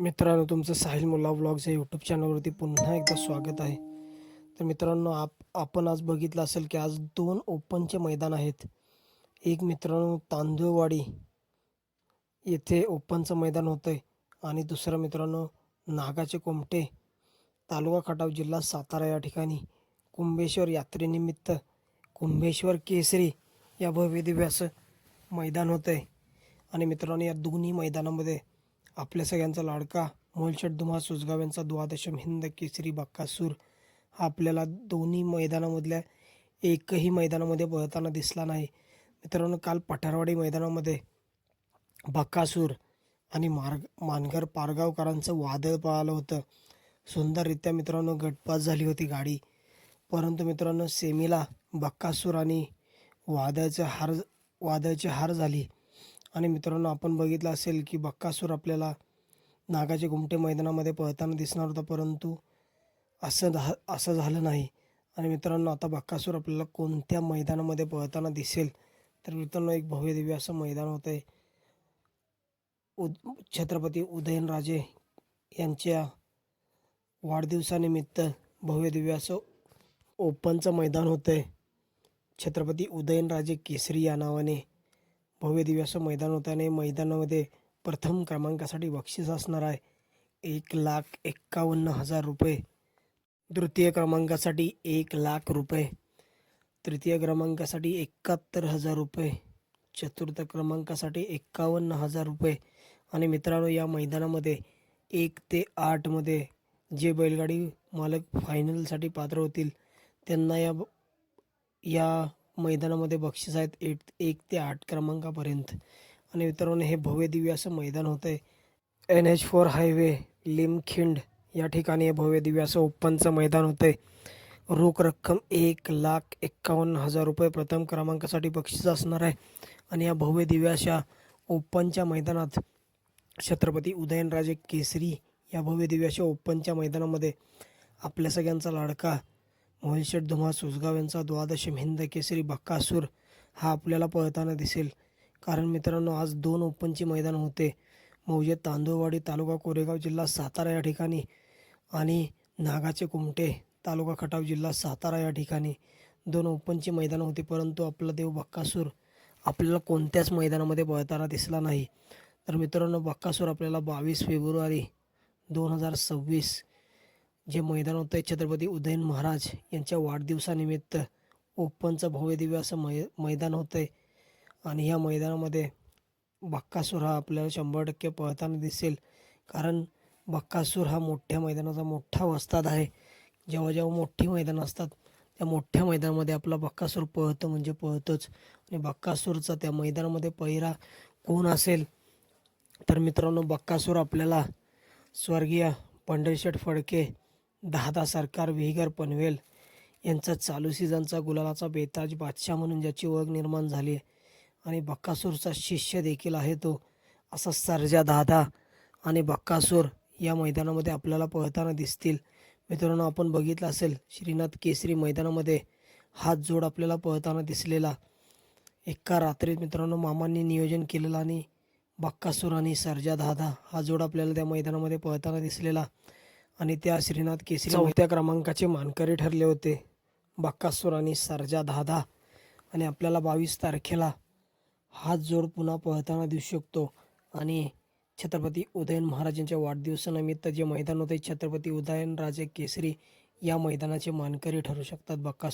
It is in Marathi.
मित्रांनो तुमचं साहिल मुल्ला ब्लॉग्स या यूट्यूब चॅनलवरती पुन्हा एकदा स्वागत आहे. तर मित्रांनो आप आपण आज बघितलं असेल की आज दोन ओपनचे मैदान आहेत. एक मित्रांनो तांदूळवाडी येथे ओपनचं मैदान होतं आहे आणि दुसरं मित्रांनो नागाचे कोमटे तालुका खटाव जिल्हा सातारा या ठिकाणी कुंभेश्वर यात्रेनिमित्त कुंभेश्वर केसरी या भव्य मैदान होतं आहे आणि मित्रांनो या दोन्ही मैदानामध्ये आपल्या सगळ्यांचा लाडका मोलशेट धुमा सुजगाव यांचा द्वादशम हिंद केसरी बक्कासूर हा आपल्याला दोन्ही मैदानामधल्या एकही मैदानामध्ये पळताना दिसला नाही. मित्रांनो काल पठारवाडी मैदानामध्ये बक्कासूर आणि मार्ग मानघर पारगावकरांचं वादळ पळालं होतं. सुंदररित्या मित्रांनो गटपास झाली होती गाडी. परंतु मित्रांनो सेमीला बक्कासूर आणि वादळचे हार वादळची हार झाली. आणि मित्रांनो आपण बघितलं असेल की बक्कासूर आपल्याला नागाचे घुमटे मैदानामध्ये पळताना दिसणार होता परंतु असं झा असं झालं नाही. आणि मित्रांनो आता बक्कासूर आपल्याला कोणत्या मैदानामध्ये पळताना दिसेल? तर मित्रांनो एक भव्य असं मैदान होतं आहे उद छत्रपती उदयनराजे यांच्या वाढदिवसानिमित्त भव्यदिव्य असं ओपनचं मैदान होतं आहे छत्रपती उदयनराजे केसरी या नावाने. भव्य दिव्य असं मैदान होतं आणि मैदानामध्ये प्रथम क्रमांकासाठी बक्षीस असणार आहे. एक लाख एक्कावन्न हजार रुपये. तृतीय क्रमांकासाठी एक लाख रुपये. तृतीय क्रमांकासाठी एकाहत्तर हजार रुपये. चतुर्थ क्रमांकासाठी एक्कावन्न हजार रुपये. आणि मित्रांनो या मैदानामध्ये एक ते आठमध्ये जे बैलगाडी मालक फायनलसाठी पात्र होतील त्यांना या या मैदानामध्ये बक्षीस आहेत. एक एक ते आठ क्रमांकापर्यंत. आणि मित्रांनो हे भव्य दिव्य असं मैदान होतं आहे N H four highway Limkhind या ठिकाणी हे भव्य दिव्य असं ओपनचं मैदान होतं आहे रोख रक्कम एक लाख एक्कावन्न हजार रुपये प्रथम क्रमांकासाठी बक्षीस असणार आहे. आणि या भव्य दिव्य अशा ओपनच्या मैदानात छत्रपती उदयनराजे केसरी या भव्य दिव्याच्या ओपनच्या मैदानामध्ये आपल्या सगळ्यांचा लाडका मोहनशेठ धुमा सुजगाव यांचा द्वादशम हिंद केसरी बक्कासूर हा आपल्याला पळताना दिसेल. कारण मित्रांनो आज दोन ओपनचे मैदान होते. मौजे तांदूळवाडी तालुका कोरेगाव जिल्हा सातारा या ठिकाणी आणि नागाचे कुमटे तालुका खटाव जिल्हा सातारा या ठिकाणी दोन ओपनची मैदानं होती. परंतु आपला देव बक्कासूर आपल्याला कोणत्याच मैदानामध्ये पळताना दिसला नाही. तर मित्रांनो बक्कासूर आपल्याला बावीस फेब्रुवारी दोन हजार सव्वीस जे मैदान होतं आहे छत्रपती उदयन महाराज यांच्या वाढदिवसानिमित्त ओपनचं भव्यदिव्य असं मै मैदान होतं आहे आणि ह्या मैदानामध्ये बक्कासूर हा आपल्याला शंभर टक्के पळताना दिसेल. कारण बक्कासूर हा मोठ्या मैदानाचा मोठा वस्ताद आहे. जेव्हा जेव्हा मोठी मैदानं असतात त्या मोठ्या मैदानामध्ये आपला बक्कासूर पळतं म्हणजे पळतोच. आणि बक्कासूरचा त्या मैदानामध्ये पहिरा कोण असेल? तर मित्रांनो बक्कासूर आपल्याला स्वर्गीय पंढरीशेठ फडके दहादा सरकार विहिगर पनवेल यांचा चालू सीझनचा गुलालाचा बेताज बादशाह म्हणून ज्याची ओळख निर्माण झाली आहे. आणि बक्कासूरचा शिष्य देखील आहे तो असा सर्जा दादा आणि बक्कासूर या मैदानामध्ये आपल्याला पळताना दिसतील. मित्रांनो आपण बघितलं असेल श्रीनाथ केसरी मैदानामध्ये हात जोड आपल्याला पळताना दिसलेला. एका रात्रीत मित्रांनो मामांनी नियोजन केलेलं आणि बक्कासूर आणि सर्जा दादा हा जोड आपल्याला त्या मैदानामध्ये पळताना दिसलेला. आणि त्या श्रीनाथ केसरी चौथ्या क्रमांकाचे मानकरी ठरले होते. बक्कासूर आणि सर्जा दादा. आणि आपल्याला बावीस तारखेला हाच जोड पुन्हा पळताना दिसू शकतो. आणि छत्रपती उदयन महाराजांच्या वाढदिवसानिमित्त जे मैदान होते छत्रपती उदयनराजे केसरी या मैदानाचे मानकरी ठरू शकतात बक्कासूर